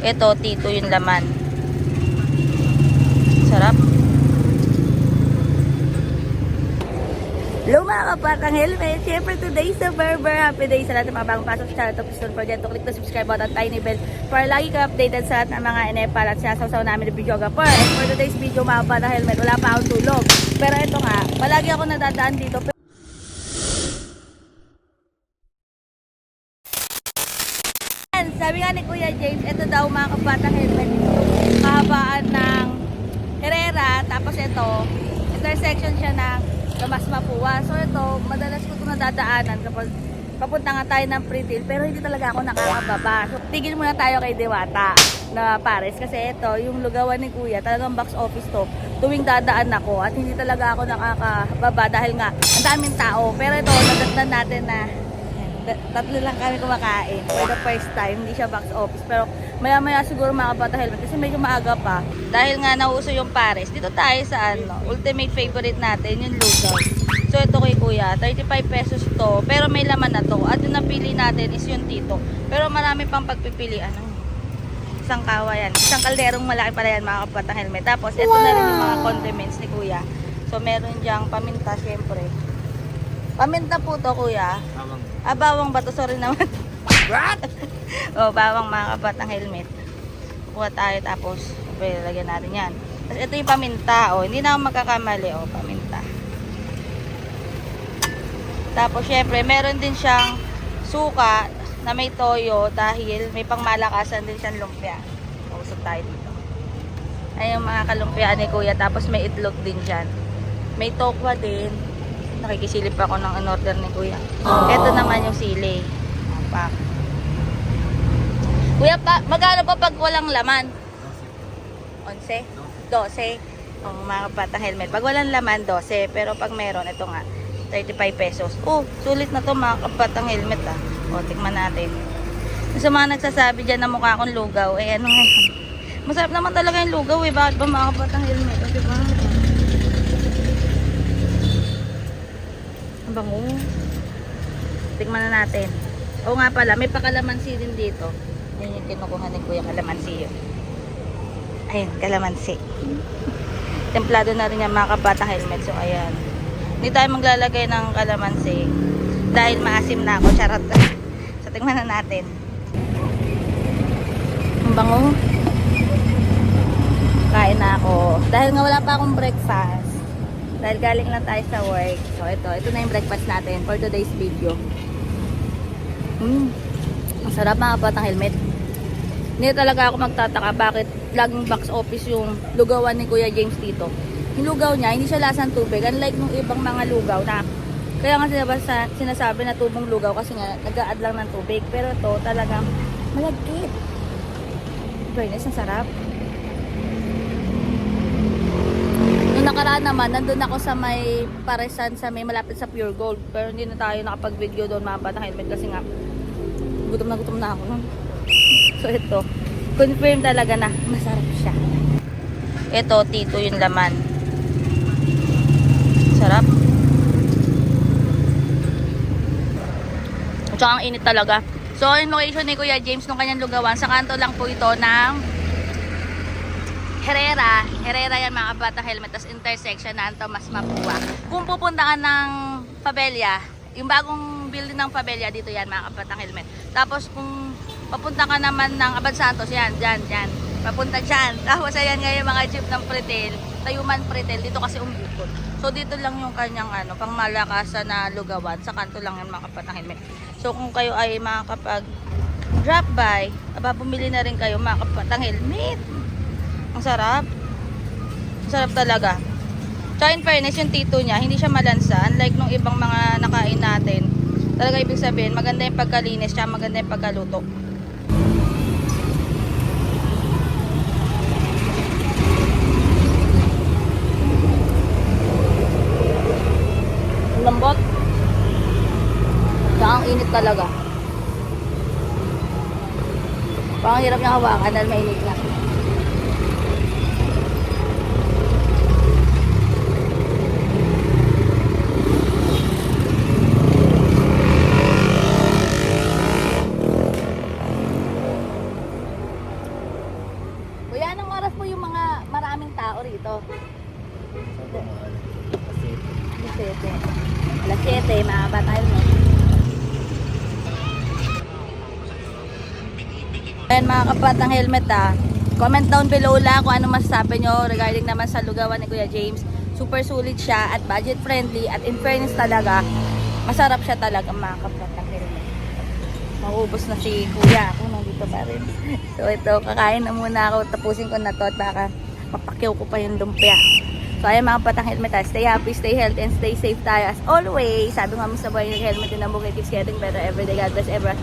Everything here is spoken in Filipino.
Ito, tito yung laman. Sarap. Hello mga kapatang helmet! Siyempre today sa Berber Happy Day sa lahat ng mga bagong pasok sa channel please don't forget to click the subscribe button tiny bell para lagi ka updated sa lahat ng mga NFA at sinasawsaw namin ng videographer. And for today's video mga kapatang helmet, wala pa akong tulog. Pero ito nga, palagi ako nadadaan dito. Yan, Sabi nga ni Kuya James, ito daw mga kapatang helmet. Kahabaan ng Herrera, tapos ito, intersection siya ng Tomas Mapua. So ito, madalas ko ito nadadaanan kapag papunta nga tayo ng Pritil, pero hindi talaga ako nakakababa. So tigil muna tayo kay Dewata na Pares kasi ito, yung lugawan ni Kuya, talagang box office to. Tuwing dadaan ako at hindi talaga ako nakakababa dahil nga ang daming tao. Pero ito, nadatnan natin na tatlo lang kami kumakain for the first time. Hindi siya box office. Pero maya maya siguro mga kabata helmet kasi medyo maaga pa. Dahil nga nauso yung pares, dito tayo sa ano, ultimate favorite natin, yung lugaw. So ito kay kuya, 35 pesos to. Pero may laman na to. At yung napili natin is yung tito. Pero marami pang pagpipilian. Ano? Isang kawa yan. Isang kalderong malaki pala yan mga kabata helmet. Tapos ito na rin yung mga condiments ni kuya. So meron diyang paminta syempre. Paminta po to kuya. Tamang. Ah, bawang bato, sorry naman. What? oh, bawang mga kabat ng helmet. Kuha tayo tapos, lagyan natin yan. Tapos ito yung paminta, oh. Hindi na ako magkakamali, oh, paminta. Tapos syempre, meron din siyang suka na may toyo dahil may pangmalakasan din siyang lumpia. Usap tayo dito. Ayun mga kalumpia ni kuya. Tapos may itlog din dyan. May tokwa din. Nakikisilip ako ng in-order ni kuya. Ito naman yung sili. Ang pack. Kuya, pa, magkano pa pag walang laman? 11? 12? O mga kapatang helmet. Pag walang laman, 12. Pero pag meron, ito nga, 35 pesos. Oh, sulit na to mga kapatang helmet ah. O, tikman natin. Sa mga nagsasabi dyan na mukha akong lugaw, eh ano nga? Masarap naman talaga yung lugaw eh. Bakit ba mga kapatang helmet? O, diba? Bango. Tikman na natin. Oo nga pala, may pakalamansi din dito. Yan yung kinukuha ni Kuya kalamansi yun. Ayun, kalamansi. Templado na rin yung mga kabatang helmet. So, ayan. Hindi tayo maglalagay ng kalamansi. Dahil maasim na ako. Charot. so, tingnan na natin. Ang bango. Kain na ako. Dahil nga wala pa akong breakfast. Dahil galing lang tayo sa work. So, ito. Ito na yung breakfast natin for today's video. Mm. Ang sarap mga batang helmet. Hindi talaga ako magtataka bakit laging box office yung lugawan ni Kuya James dito. Yung lugaw niya, hindi siya lasang tubig. Unlike nung ibang mga lugaw na kaya nga sinasabi, sinasabi na tubong lugaw kasi nga nag-a-add lang ng tubig. Pero to talagang malagkit. Fairness, ang sarap. Nakaraan naman, nandun ako sa may paresan sa may malapit sa Pure Gold. Pero hindi na tayo nakapag-video doon mga batang helmet kasi nga gutom na gutom na ako. So ito, confirm talaga na masarap siya. Ito, tito yung laman. Sarap. At saka ang init talaga. So, yung location ni Kuya James nung kanyang lugawan, sa kanto lang po ito ng Herrera. Herrera yan mga kabata helmet. Tapos intersection na Tomas Mapua. Kung pupunta ka ng Pabella, yung bagong building ng Pabella, dito yan mga kabatang helmet. Tapos kung papunta ka naman ng Abad Santos, yan, dyan, dyan. Papunta dyan. Tapos ayan ngayon mga jeep ng Pretel. Tayuman Pretel. Dito kasi umbukod. So dito lang yung kanyang ano, pang malakasan na lugawan. Sa kanto lang yan mga kabatang helmet. So kung kayo ay makakapag drop by, aba bumili na rin kayo mga kapatang helmet. Ang sarap. Ang sarap talaga. Tsaka in fairness, yung tito niya, hindi siya malansa. Unlike nung ibang mga nakain natin. Talaga ibig sabihin, maganda yung pagkalinis, tsaka maganda yung pagkaluto. Lambot. Tsaka ang init talaga. Parang hirap niya hawakan dahil mainit na. Kuya, anong oras po yung mga maraming tao rito? Alas 7. Alas 7, mahaba tayo no? Ayan mga kapatang helmet ah. Comment down below lang kung ano masasabi nyo regarding naman sa lugawan ni Kuya James. Super sulit siya at budget friendly at in fairness talaga, masarap siya talaga mga kapatang helmet. Maubos na si Kuya. Ako nandito pa rin. So ito, kakain na muna ako. Tapusin ko na to at baka mapakyaw ko pa yung lumpia. So ayan mga patang helmet. Stay happy, stay healthy, and stay safe tayo as always. Sabi nga mo sa buhay ng helmet din ang bukay keeps getting better every day. God bless everyone.